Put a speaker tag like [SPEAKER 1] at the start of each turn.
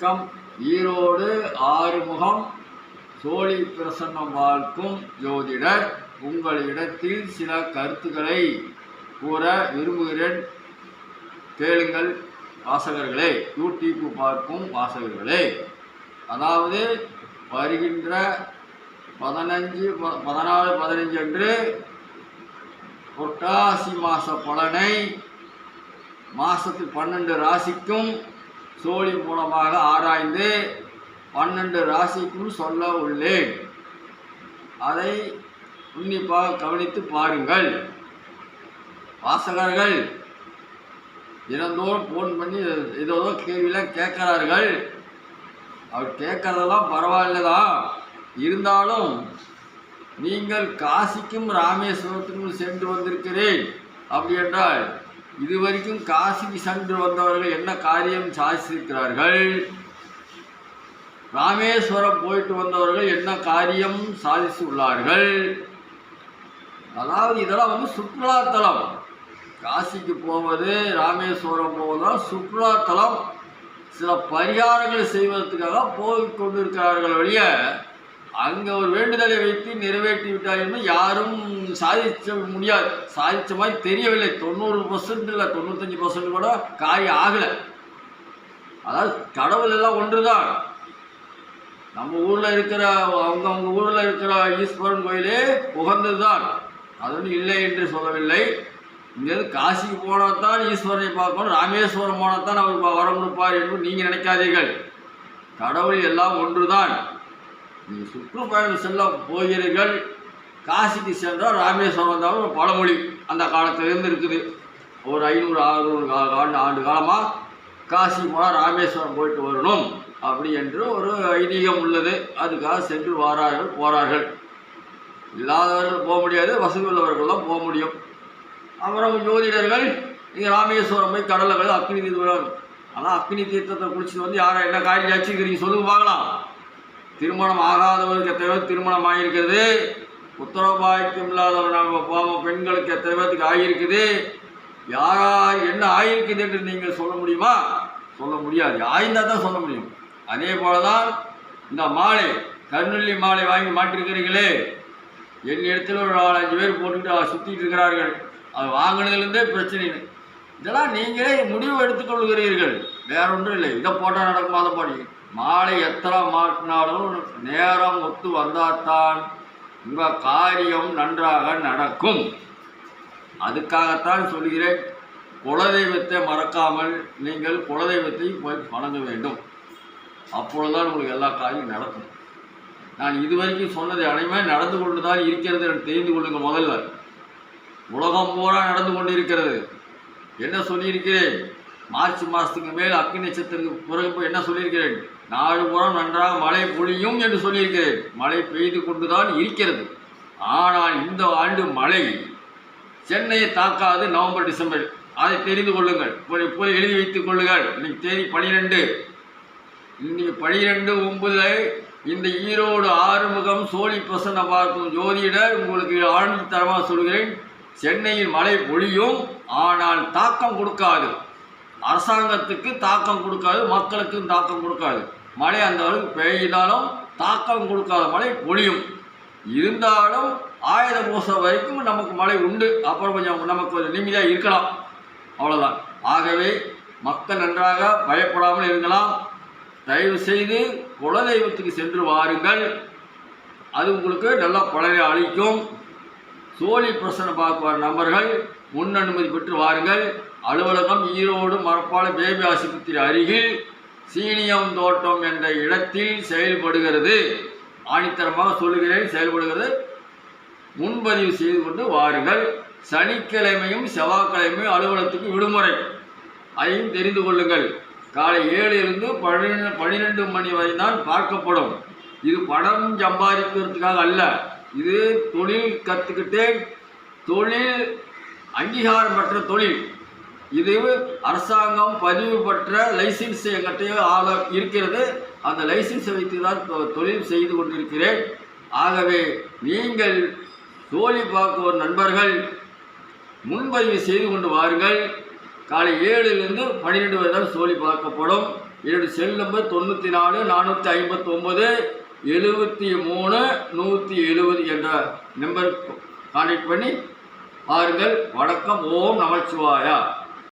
[SPEAKER 1] வணக்கம். ஈரோடு ஆறுமுகம் சோழி பிரசன்னம் வாழ்க்கும் ஜோதிடர் உங்களிடத்தில் சில கருத்துக்களை கூற விரும்புகிறேன். கேளுங்கள் வாசகர்களே. யூடியூப் பார்க்கும் வாசகர்களே. அதாவது வருகின்ற பதினஞ்சு ப- பதினாலு பதினஞ்சு அன்று புரட்டாசி மாத பலனை மாதத்து பன்னெண்டு ராசிக்கும் சோழி மூலமாக ஆராய்ந்து பன்னெண்டு ராசிக்கும் சொல்ல உள்ளேன். அதை உன்னிப்பாக கவனித்து பாருங்கள். வாசகர்கள் தினந்தோறும் ஃபோன் பண்ணி ஏதோ கேள்வியெல்லாம் கேட்குறார்கள். அவர் கேட்குறதெல்லாம் பரவாயில்ல தான். இருந்தாலும் நீங்கள் காசிக்கும் ராமேஸ்வரத்துக்கும் சென்று வந்திருக்கிறேன். அப்படி என்றால் இதுவரைக்கும் காசிக்கு சென்று வந்தவர்கள் என்ன காரியம் சாதித்திருக்கிறார்கள்? ராமேஸ்வரம் போயிட்டு வந்தவர்கள் என்ன காரியம் சாதித்து உள்ளார்கள் அதாவது இதெல்லாம் வந்து சுற்றுலாத்தலம் காசிக்கு போவது ராமேஸ்வரம் போவதெல்லாம் சுற்றுலாத்தலம் சில பரிகாரங்கள் செய்வதற்காக போய் கொண்டிருக்கிறார்கள் ஒழிய அங்கே ஒரு வேண்டுதலை வைத்து நிறைவேற்றி விட்டார் என்று யாரும் சாதிக்க முடியாது. சாதித்த மாதிரி தெரியவில்லை. தொண்ணூறு பர்சன்ட் இல்லை தொண்ணூத்தஞ்சு பர்சன்ட் கூட காரியம் ஆகலை. அதாவது கடவுள் எல்லாம் ஒன்று தான் நம்ம ஊரில் இருக்கிற அவங்க அவங்க ஊரில் இருக்கிற ஈஸ்வரன் கோயிலே உகந்தது தான் அது ஒன்றும் இல்லை என்று சொல்லவில்லை. இங்கேருந்து காசிக்கு போனால் தான் ஈஸ்வரனை பார்க்கணும் ராமேஸ்வரம் போனால் தான் அவர் வ- வரம் கொடுப்பார் என்று நீங்கள் நினைக்காதீர்கள். கடவுள் எல்லாம் ஒன்று தான் நீங்கள் சுற்றுப்பயணம் செல்ல போகிறீர்கள். காசிக்கு சென்றால் ராமேஸ்வரம் தான் ஒரு பழமொழி. அந்த காலத்திலிருந்து இருக்குது. ஒரு ஐநூறு ஆறுநூறு ஆண்டு ஆண்டு காலமாக காசி போனால் ராமேஸ்வரம் போயிட்டு வரணும். அப்படி என்று ஒரு ஐதீகம் உள்ளது. அதுக்காக சென்று வாரார்கள் போகிறார்கள் இல்லாதவர்கள் போக முடியாது. வசதி உள்ளவர்கள் தான் போக முடியும். அப்புறம் ஜோதிடர்கள் இங்கே ராமேஸ்வரம் போய் கடலில் போய் அக்னி தீர்த்தம் ஆனால் அக்னி தீர்த்தத்தை குளிச்சுட்டு வந்து யாரை என்ன காரியம் வச்சுக்கிறீங்க சொல்லுங்க பார்க்கலாம். திருமணம் ஆகாதவருக்கு எத்தனை பேர் திருமணம் ஆகியிருக்கிறது? உத்தரவாய்க்கம் இல்லாதவர் நம்ம பாவம் பெண்களுக்கு எத்தனை பேர்த்துக்கு ஆகியிருக்குது? யாரா என்ன ஆகியிருக்குது என்று நீங்கள் சொல்ல முடியுமா? சொல்ல முடியாது. ஆய்ந்தால் தான் சொல்ல முடியும். அதே போல தான் இந்த மாலை கருநெல்லி மாலை வாங்கி மாட்டிருக்கிறீங்களே என் இடத்துல ஒரு நாலஞ்சு பேர் போட்டுக்கிட்டு சுற்றிட்டு இருக்கிறார்கள். அது வாங்கினதுலேருந்தே பிரச்சனை இல்லை. இதெல்லாம் நீங்களே முடிவு எடுத்துக்கொள்கிறீர்கள். வேற ஒன்றும் இல்லை இதை போட்டால் நடக்குமா? அதை போடி. மாலை எத்தனை மாட்டினாலும் நேரம் ஒத்து வந்தால்தான் உங்கள் காரியம் நன்றாக நடக்கும். அதுக்காகத்தான் சொல்கிறேன். குலதெய்வத்தை மறக்காமல் நீங்கள் குலதெய்வத்தை போய் வணங்க வேண்டும். அப்பொழுதுதான் உங்களுக்கு எல்லா காரியம் நடக்கும். நான் இதுவரைக்கும் சொன்னது அனைமே நடந்து கொண்டு தான் இருக்கிறது. என்று தெரிந்து கொள்ளுங்கள் முதல்ல. உலகம் பூரா நடந்து கொண்டு இருக்கிறது என்ன சொல்லியிருக்கிறேன்? மார்ச் மாதத்துக்கு மேல் அக்னி நட்சத்திரத்துக்கு பிறகு என்ன சொல்லியிருக்கிறேன்? நாடு புறம் நன்றாக மழை பொழியும் என்று சொல்லியிருக்கிறேன். மழை பெய்து கொண்டு தான் இருக்கிறது. ஆனால் இந்த ஆண்டு மழை சென்னையை தாக்காது நவம்பர் டிசம்பர். அதை தெரிந்து கொள்ளுங்கள். இப்போ இப்போது எழுதி வைத்துக் கொள்ளுங்கள். இன்னைக்கு தேதி பனிரெண்டு. இன்னைக்கு பனிரெண்டு ஒன்பதுல இந்த ஈரோடு ஆறுமுகம் சோழி பிரசன்ன பார்க்கும் ஜோதிடர் உங்களுக்கு ஆழ்ந்து தரமாக சொல்கிறேன். சென்னையில் மழை பொழியும் ஆனால் தாக்கம் கொடுக்காது. அரசாங்கத்துக்கு தாக்கம் கொடுக்காது மக்களுக்கும் தாக்கம் கொடுக்காது. மழை அந்த அளவுக்கு பெய்தாலும் தாக்கம் கொடுக்காத மழை பொழியும் இருந்தாலும் ஆயுத பூசை வரைக்கும் நமக்கு மழை உண்டு. அப்புறம் கொஞ்சம் நமக்கு கொஞ்சம் நிம்மதியாக இருக்கலாம். அவ்வளோதான் ஆகவே மக்கள் நன்றாக பயப்படாமல் இருக்கலாம். தயவு செய்து குலதெய்வத்துக்கு சென்று வாருங்கள். அது உங்களுக்கு நல்ல பலனை அளிக்கும். சோழி பிரசனை பார்க்குவார் நபர்கள் முன் அனுமதி பெற்று வாருங்கள். அலுவலகம் ஈரோடு மரப்பாளம் பேபி ஆஸ்பத்திரி அருகில் சீனியம் தோட்டம் என்ற இடத்தில் செயல்படுகிறது. ஆணித்தரமாக சொல்லுகிறேன் செயல்படுகிறது. முன்பதிவு செய்து கொண்டு வாருங்கள். சனிக்கிழமையும் செவ்வாய்க்கிழமையும் அலுவலகத்துக்கு விடுமுறை. அதையும் தெரிந்து கொள்ளுங்கள். காலை ஏழிலிருந்து பன்னிரெண்டு பன்னிரெண்டு மணி வரை தான் பார்க்கப்படும். இது பணம் சம்பாதிக்கிறதுக்காக அல்ல. இது தொழில் கற்றுக்கிட்டு தொழில் அங்கீகாரம் பெற்ற தொழில். இது அரசாங்கம் பதிவு பெற்ற லைசன்ஸ் எங்கிட்ட ஆக இருக்கிறது. அந்த லைசன்ஸை வைத்து தான் தொழில் செய்து கொண்டிருக்கிறேன். ஆகவே நீங்கள் தோழி பார்க்குவோர் நண்பர்கள் முன்பதிவு செய்து கொண்டு வாருங்கள். காலை ஏழுலேருந்து பன்னிரெண்டு வரை தான் சோழி பார்க்கப்படும். என்னுடைய செல் நம்பர் தொண்ணூற்றி நாலு நானூற்றி ஐம்பத்தொம்பது. எழுபத்தி மூணு நூற்றி எழுபது என்ற நம்பர் கான்டாக்ட் பண்ணி பாருங்கள். வணக்கம். ஓம் நமச்சிவாயா.